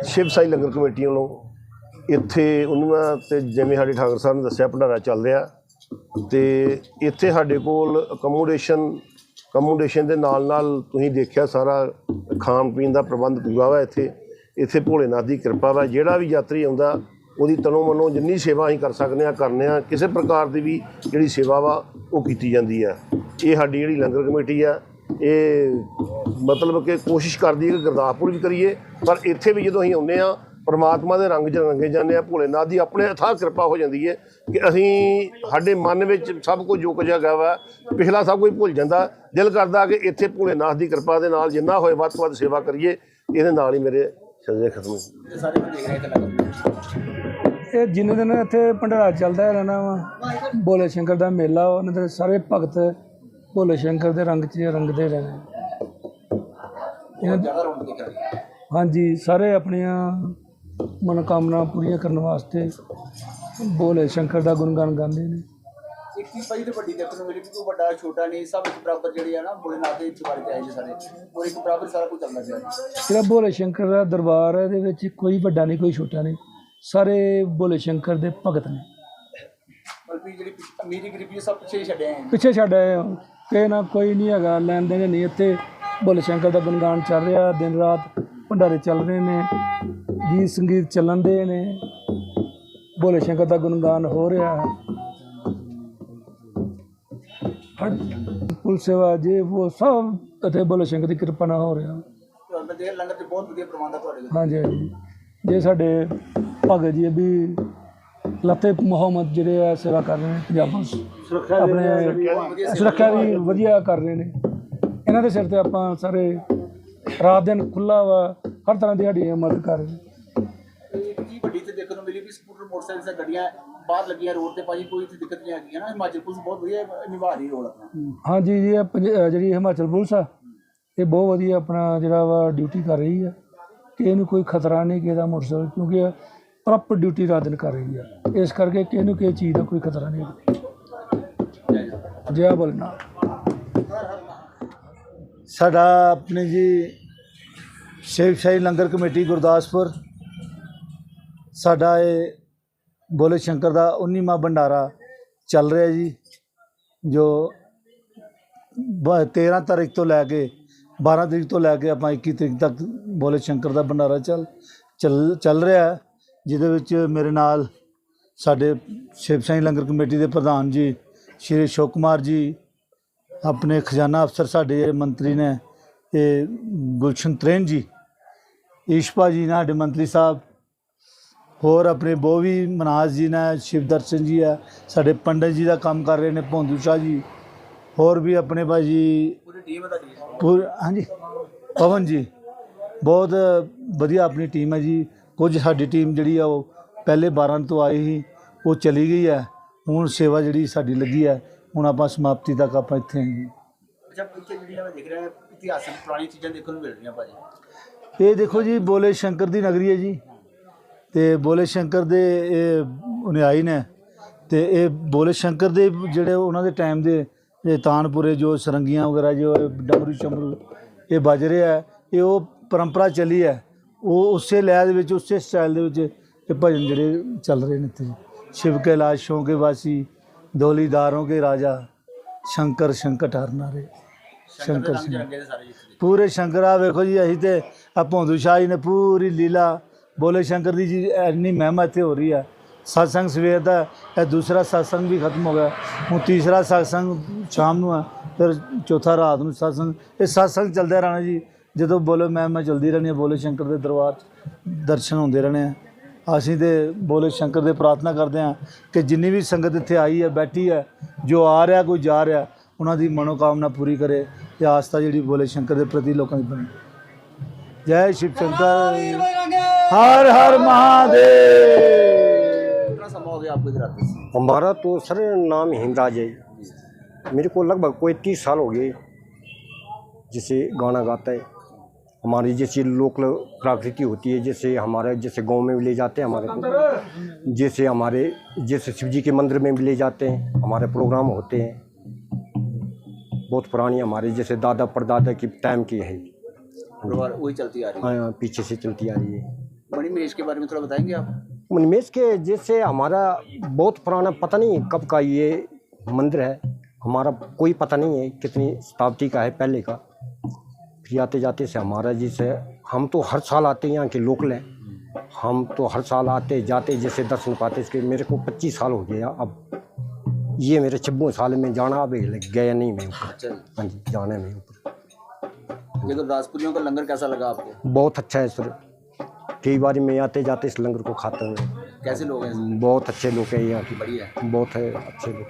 ਸ਼ਿਵ ਸਾਈ ਲੰਗਰ committee ਵੱਲੋਂ ਇੱਥੇ ਉਹਨਾਂ ਤੇ ਜਿਵੇਂ ਸਾਡੇ ਠਾਕਰ ਸਾਹਿਬ ਨੇ ਦੱਸਿਆ, ਭੰਡਾਰਾ ਚੱਲ ਰਿਹਾ ਤੇ ਇੱਥੇ ਸਾਡੇ ਕੋਲ ਅਕਮੋਡੇਸ਼ਨ ਅਕਮੋਡੇਸ਼ਨ ਦੇ ਨਾਲ ਨਾਲ ਤੁਸੀਂ ਦੇਖਿਆ ਸਾਰਾ ਖਾਣ ਪੀਣ ਦਾ ਪ੍ਰਬੰਧ ਪੂਰਾ ਵਾ ਇੱਥੇ। ਇੱਥੇ ਭੋਲੇਨਾਥ ਦੀ ਕਿਰਪਾ ਵਾ, ਜਿਹੜਾ ਵੀ ਯਾਤਰੀ ਆਉਂਦਾ, ਉਹਦੀ ਤਨੋਂ ਮਨੋਂ ਜਿੰਨੀ ਸੇਵਾ ਅਸੀਂ ਕਰ ਸਕਦੇ ਆ ਕਰਨੇ ਆ ਕਿਸੇ ਪ੍ਰਕਾਰ ਦੀ ਵੀ ਜਿਹੜੀ ਸੇਵਾ ਵਾ, ਉਹ ਕੀਤੀ ਜਾਂਦੀ ਆ। ਇਹ ਸਾਡੀ ਜਿਹੜੀ ਲੰਗਰ ਕਮੇਟੀ ਆ ਇਹ ਮਤਲਬ ਕਿ ਕੋਸ਼ਿਸ਼ ਕਰਦੀ ਹੈ ਕਿ ਗੁਰਦਾਸਪੁਰ ਵੀ ਕਰੀਏ ਪਰ ਇੱਥੇ ਵੀ ਜਦੋਂ ਅਸੀਂ ਆਉਂਦੇ ਆ ਪਰਮਾਤਮਾ ਦੇ ਰੰਗ 'ਚ ਰੰਗੇ ਜਾਂਦੇ ਆ ਭੋਲੇਨਾਥ ਦੀ ਆਪਣੇ ਅਥਾਹ ਕਿਰਪਾ ਹੋ ਜਾਂਦੀ ਹੈ ਕਿ ਅਸੀਂ ਸਾਡੇ ਮਨ ਵਿੱਚ ਸਭ ਕੁਝ ਜੋ ਕੁਝ ਹੈਗਾ ਵਾ ਪਿਛਲਾ ਸਭ ਕੁਝ ਭੁੱਲ ਜਾਂਦਾ ਦਿਲ ਕਰਦਾ ਕਿ ਇੱਥੇ ਭੋਲੇਨਾਥ ਦੀ ਕਿਰਪਾ ਦੇ ਨਾਲ ਜਿੰਨਾ ਹੋਏ ਵੱਧ ਤੋਂ ਵੱਧ ਸੇਵਾ ਕਰੀਏ ਇਹਦੇ ਨਾਲ ਹੀ ਮੇਰੇ ਸਜੇ ਖਤਮ ਹੋਏ ਸਾਰੇ ਨੂੰ ਦੇਖ ਰਹੇ ਤੇ ਲੰਗਰ ਇਹ ਜਿੰਨੇ ਦਿਨ ਇੱਥੇ ਭੰਡਾਰਾ ਚੱਲਦਾ ਰਹਿਣਾ ਵਾ ਭੋਲੇ ਸ਼ੰਕਰ ਦਾ ਮੇਲਾ ਉਹਨਾਂ ਦੇ ਸਾਰੇ ਭਗਤ ਭੋਲੇ ਸ਼ੰਕਰ ਦੇ ਰੰਗ 'ਚ ਰੰਗਦੇ ਰਹਿਣਾ ਇਹਨਾਂ ਦੀ- ਜ਼ਿਆਦਾ ਰੌਣਕ ਦਿਖ ਰਹੀ ਹੈ। ਹਾਂਜੀ ਸਾਰੇ ਆਪਣੀਆਂ ਮਨੋਕਾਮਨਾ ਪੂਰੀਆਂ ਕਰਨ ਵਾਸਤੇ ਭੋਲੇ ਸ਼ੰਕਰ ਦਾ ਗੁਣਗਾਨ ਗਾਉਂਦੇ ਨੇ। ਇੱਕ ਚੀਜ਼ ਭਾਜੀ ਤੇ ਵੱਡੀ ਦੇਖਣ ਨੂੰ ਮਿਲੀ ਕਿ ਕੋਈ ਵੱਡਾ ਛੋਟਾ ਨਹੀਂ ਸਭ ਇੱਕ ਬਰਾਬਰ ਜਿਹੜੇ ਆ ਨਾ ਭੋਲੇਨਾਥ ਦੇ ਚਵਾਰੇ ਤੇ ਆਏ ਜੀ ਸਾਰੇ। ਔਰ ਇੱਕ ਬਰਾਬਰ ਸਾਰਾ ਕੁਝ ਚੱਲਦਾ ਪਿਆ। ਜਿਹੜਾ ਭੋਲੇ ਸ਼ੰਕਰ ਦਾ ਦਰਬਾਰ ਹੈ ਇਹਦੇ ਵਿੱਚ ਕੋਈ ਵੱਡਾ ਨਹੀਂ ਕੋਈ ਛੋਟਾ ਨਹੀਂ। ਸਾਰੇ ਭੋਲੇ ਸ਼ੰਕਰ ਦੇ ਭਗਤ ਨੇ। ਬਲਕਿ ਜਿਹੜੀ ਪਿਛ- ਅਮੀਰੀ ਗਰੀਬੀ ਸਭ ਪਿੱਛੇ ਹੀ ਛੱਡੇ ਆਏ ਪਿੱਛੇ ਛੱਡ ਆਏ ਹੋ ਕਿ ਨਾ ਕੋਈ ਨਹੀਂ ਹੈਗਾ ਲੈਣ ਦੇਣ ਨਹੀਂ ਇੱਥੇ ਭੋਲੇ ਸ਼ੰਕਰ ਦਾ ਗੁਣਗਾਨ ਚੱਲ ਰਿਹਾ ਦਿਨ ਰਾਤ ਭੰਡਾਰੇ ਚੱਲ ਰਹੇ ਨੇ ਗੀਤ ਸੰਗੀਤ ਚੱਲਣ ਦੇ ਨੇ ਭੋਲੇ ਸ਼ੰਕਰ ਦਾ ਗੁਣਗਾਨ ਹੋ ਰਿਹਾ ਹੈ। ਹਰ ਪੁਲ ਸੇਵਾ ਜੇ ਉਹ ਸਭ ਇੱਥੇ ਭੋਲੇ ਸ਼ੰਕਰ ਦੀ ਕਿਰਪਾ ਨਾਲ ਹੋ ਰਿਹਾ। ਤੇ ਮੈਂ ਦੇਖ ਲੰਗਰ ਤੇ ਬਹੁਤ ਵਧੀਆ ਪ੍ਰਬੰਧ ਆ ਤੁਹਾਡੇ ਕੋਲ ਹਾਂਜੀ ਹਾਂਜੀ। ਜੇ ਸਾਡੇ ਭਗਤ ਜੀ ਵੀ ਲਤੇ ਮੁਹੰਮਦ ਜਿਹੜੇ ਆ ਸੇਵਾ ਕਰ ਰਹੇ ਨੇ ਪੰਜਾਬ ਪੁਲਿਸ ਆਪਣੇ ਸੁਰੱਖਿਆ ਵੀ ਵਧੀਆ ਕਰ ਰਹੇ ਨੇ। ਇਹਨਾਂ ਦੇ ਸਿਰ ਤੇ ਆਪਾਂ ਸਾਰੇ ਰਾਤ ਦਿਨ ਖੁੱਲਾ ਵਾ ਹਰ ਤਰ੍ਹਾਂ ਦੀ ਸਾਡੀ ਮਦਦ ਕਰ ਰਹੇ ਨੇ। ਤੇ ਇੱਕ ਚੀਜ਼ ਵੱਡੀ ਤੇ ਦੇਖਣ ਨੂੰ ਮਿਲੀ ਵੀ ਸਕੂਟਰ ਮੋਟਰਸਾਈਕਲ ਦੀਆਂ ਗੱਡੀਆਂ ਬਾਹਰ ਲੱਗੀਆਂ ਰੋਡ ਤੇ ਭਾਜੀ ਕੋਈ ਇੱਥੇ ਦਿੱਕਤ ਨਹੀਂ ਹੈਗੀ ਹੈ ਨਾ ਹਿਮਾਚਲ ਪੁਲਿਸ ਬਹੁਤ ਵਧੀਆ ਨਿਭਾ ਰਹੀ ਰੋਲ ਆਪਣਾ। ਹਾਂਜੀ ਜੀ ਇਹ ਜਿਹੜੀ ਹਿਮਾਚਲ ਪੁਲਿਸ ਆ ਇਹ ਬਹੁਤ ਵਧੀਆ ਆਪਣਾ ਜਿਹੜਾ ਵਾ ਡਿਊਟੀ ਕਰ ਰਹੀ ਆ। ਕਿ ਇਹਨੂੰ ਕੋਈ ਖਤਰਾ ਨਹੀਂ ਕਿਸੇ ਦਾ ਮੋਟਰਸਾਈਕਲ ਕਿਉਂਕਿ ਪ੍ਰੋਪਰ ਡਿਊਟੀ ਰਾਤ ਦਿਨ ਕਰ ਰਹੀ ਆ। ਇਸ ਕਰਕੇ ਕਿਸੇ ਨੂੰ ਕਿਸੇ ਚੀਜ਼ ਦਾ ਕੋਈ ਖਤਰਾ ਨਹੀਂ ਜੈ ਬੋਲਨਾ ਸਾਡਾ ਆਪਣੇ ਜੀ ਸ਼ੇਖਸ਼ਾਹੀ ਲੰਗਰ ਕਮੇਟੀ ਗੁਰਦਾਸਪੁਰ, ਸਾਡਾ ਇਹ ਬੋਲੇ ਸ਼ੰਕਰ ਦਾ 19ਵਾਂ ਭੰਡਾਰਾ ਚੱਲ ਰਿਹਾ ਜੀ, ਜੋ ਬ- 13 ਤਾਰੀਖ ਤੋਂ ਲੈ ਕੇ 12 ਤਰੀਕ ਤੋਂ ਲੈ ਕੇ ਆਪਾਂ 21 ਤਰੀਕ ਤੱਕ ਬੋਲੇ ਸ਼ੰਕਰ ਦਾ ਭੰਡਾਰਾ ਚੱਲ ਚੱਲ ਚੱਲ ਰਿਹਾ ਜਿਹਦੇ ਵਿੱਚ ਮੇਰੇ ਨਾਲ ਸਾਡੇ ਸ਼ਿਵ ਸਾਈ ਲੰਗਰ ਕਮੇਟੀ ਦੇ ਪ੍ਰਧਾਨ ਜੀ ਸ਼੍ਰੀ ਅਸ਼ੋਕ ਕੁਮਾਰ ਜੀ ਆਪਣੇ ਖਜ਼ਾਨਾ ਅਫਸਰ ਸਾਡੇ ਜਿਹੜੇ ਮੰਤਰੀ ਨੇ ਇਹ ਗੁਲਸ਼ਨ ਤ੍ਰੇਨ ਜੀ ਈਸ਼ਪਾ ਜੀ ਨੇ ਸਾਡੇ ਮੰਤਰੀ ਸਾਹਿਬ ਹੋਰ ਆਪਣੇ ਬੋਵੀ ਮਨਾਜ ਜੀ ਨੇ ਸ਼ਿਵ ਦਰਸ਼ਨ ਜੀ ਆ ਸਾਡੇ ਪੰਡਤ ਜੀ ਦਾ ਕੰਮ ਕਰ ਰਹੇ ਨੇ ਭੌਂਦੂ ਸ਼ਾਹ ਜੀ ਹੋਰ ਵੀ ਆਪਣੇ ਭਾਜੀ ਪੂਰੀ ਟੀਮ ਹੈ ਤੁਹਾਡੀ ਪੂਰ ਹਾਂਜੀ ਪਵਨ ਜੀ ਬਹੁਤ ਵਧੀਆ ਆਪਣੀ ਟੀਮ ਹੈ ਜੀ ਕੁਝ ਸਾਡੀ ਟੀਮ ਜਿਹੜੀ ਆ ਉਹ ਪਹਿਲੇ 12 ਤੋਂ ਆਈ ਸੀ ਉਹ ਚਲੀ ਗਈ ਹੈ। ਹੁਣ ਸੇਵਾ ਜਿਹੜੀ ਸਾਡੀ ਲੱਗੀ ਹੈ ਹੁਣ ਆਪਾਂ ਸਮਾਪਤੀ ਤੱਕ ਆਪਾਂ ਇੱਥੇ ਹਾਂ ਜੀ। ਅੱਛਾ ਇੱਥੇ ਜਿਹੜੀਆਂ ਮੈਂ ਦੇਖ ਰਿਹਾ ਇਤਿਹਾਸਕ ਪੁਰਾਣੀ ਚੀਜ਼ਾਂ ਦੇਖਣ ਨੂੰ ਮਿਲ ਰਹੀਆਂ ਭਾਜੀ। ਇਹ ਦੇਖੋ ਜੀ ਬੋਲੇ ਸ਼ੰਕਰ ਦੀ ਨਗਰੀ ਹੈ ਜੀ। ਤੇ ਬੋਲੇ ਸ਼ੰਕਰ ਦੇ ਇਹ ਅਨੁਯਾਈ ਨੇ ਤੇ ਇਹ ਬੋਲੇ ਸ਼ੰਕਰ ਦੇ ਜਿਹੜੇ ਉਹਨਾਂ ਦੇ ਟਾਈਮ ਦੇ ਇਹ ਤਾਨਪੁਰੇ ਜੋ ਸਰੰਗੀਆਂ ਵਗੈਰਾ ਜੋ ਡਮਰੂ ਚਮਰੂ ਇਹ ਵੱਜ ਰਿਹਾ ਇਹ ਉਹ ਪਰੰਪਰਾ ਚੱਲੀ ਹੈ। ਉਹ ਉਸੇ ਲੈਅ ਦੇ ਵਿੱਚ ਉਸੇ ਸਟਾਈਲ ਦੇ ਵਿੱਚ ਇਹ ਭਜਨ ਜਿਹੜੇ ਚੱਲ ਰਹੇ ਨੇ ਇੱਥੇ। ਸ਼ਿਵ ਕੇ ਲਾਸ਼ੋਂ ਕੇ ਵਾਸੀ ਦੋਲੀਦਾਰੋਂ ਕੇ ਰਾਜਾ ਸ਼ੰਕਰ ਸ਼ੰਕਰ ਹਰਨਾਰੇ ਸ਼ੰਕਰ ਪੂਰੇ ਸ਼ੰਕਰ ਵੇਖੋ ਜੀ ਅਸੀਂ ਤੇ ਆ ਭੌਂਦੂ ਸ਼ਾਹੀ ਨੇ ਪੂਰੀ ਲੀਲਾ ਬੋਲੇ ਸ਼ੰਕਰ ਦੀ ਜੀ ਇੰਨੀ ਮਹਿਮਾ ਇੱਥੇ ਹੋ ਰਹੀ ਆ। ਸਤਸੰਗ ਸਵੇਰ ਦਾ ਇਹ ਦੂਸਰਾ ਸਤਸੰਗ ਵੀ ਖਤਮ ਹੋ ਗਿਆ। ਹੁਣ ਤੀਸਰਾ ਸਤਸੰਗ ਸ਼ਾਮ ਨੂੰ ਆ ਫਿਰ ਚੌਥਾ ਰਾਤ ਨੂੰ ਸਤਸੰਗ ਇਹ ਸਤਸੰਗ ਚੱਲਦਾ ਰਹਿਣਾ ਜੀ ਜਦੋਂ ਬੋਲੇ ਮਹਿਮਾ ਚਲਦੀ ਰਹਿਣੀ ਬੋਲੇ ਸ਼ੰਕਰ ਦੇ ਦਰਬਾਰ 'ਚ ਦਰਸ਼ਨ ਹੁੰਦੇ ਰਹਿਣੇ ਆ। ਅਸੀਂ ਤੇ ਬੋਲੇ ਸ਼ੰਕਰ ਦੇ ਪ੍ਰਾਰਥਨਾ ਕਰਦੇ ਹਾਂ ਕਿ ਜਿੰਨੀ ਵੀ ਸੰਗਤ ਇੱਥੇ ਆਈ ਹੈ ਬੈਠੀ ਹੈ ਜੋ ਆ ਰਿਹਾ ਕੋਈ ਜਾ ਰਿਹਾ ਉਹਨਾਂ ਦੀ ਮਨੋਕਾਮਨਾ ਪੂਰੀ ਕਰੇ ਤੇ ਆਸਥਾ ਜਿਹੜੀ ਬੋਲੇ ਸ਼ੰਕਰ ਦੇ ਪ੍ਰਤੀ ਲੋਕਾਂ ਦੀ ਬਣੇ ਜੈ ਸ਼ਿਵ ਸ਼ੰਕਰ ਹਰ ਹਰ ਮਹਾਦੇਵ कितना समय हो गया आपको इधर आते से? हमारा तो सर नाम हिमराज है मेरे को लगभग कोई तीस साल हो गए जैसे गाना गाता है हमारी जैसे लोकल प्राकृति होती है जैसे हमारे जैसे गाँव में भी ले जाते हैं हमारे जैसे हमारे जैसे शिव जी के मंदिर में भी ले जाते हैं हमारे प्रोग्राम होते हैं। बहुत पुरानी हमारे जैसे दादा परदादा की टाइम की है। वही चलती आ रही है? हाँ पीछे से चलती आ रही है। मणि महेश के बारे में थोड़ा बताएँगे आप? मणिमेश के जैसे हमारा बहुत पुराना पता नहीं कब का ये मंदिर है। हमारा कोई पता नहीं है कितनी शताब्दी का है पहले का। फिर आते जाते से हमारा जैसे हम तो हर साल आते हैं यहाँ के लोकल हैं। हम तो हर साल आते जाते जैसे दर्शन पाते इसके मेरे को पच्चीस साल हो गया अब। ये मेरे छब्बू साल में जाना अब गया नहीं मैं ऊपर अच्छा। हाँ जी जाना है मैं ऊपर ये तो का लंगर कैसा लगा आपको? बहुत अच्छा है सर। कई बार मैं आते जाते इस लंगर को खाता हूँ। कैसे लोग हैं? बहुत अच्छे लोग हैं यहाँ की। बढ़िया। बहुत है अच्छे लोग।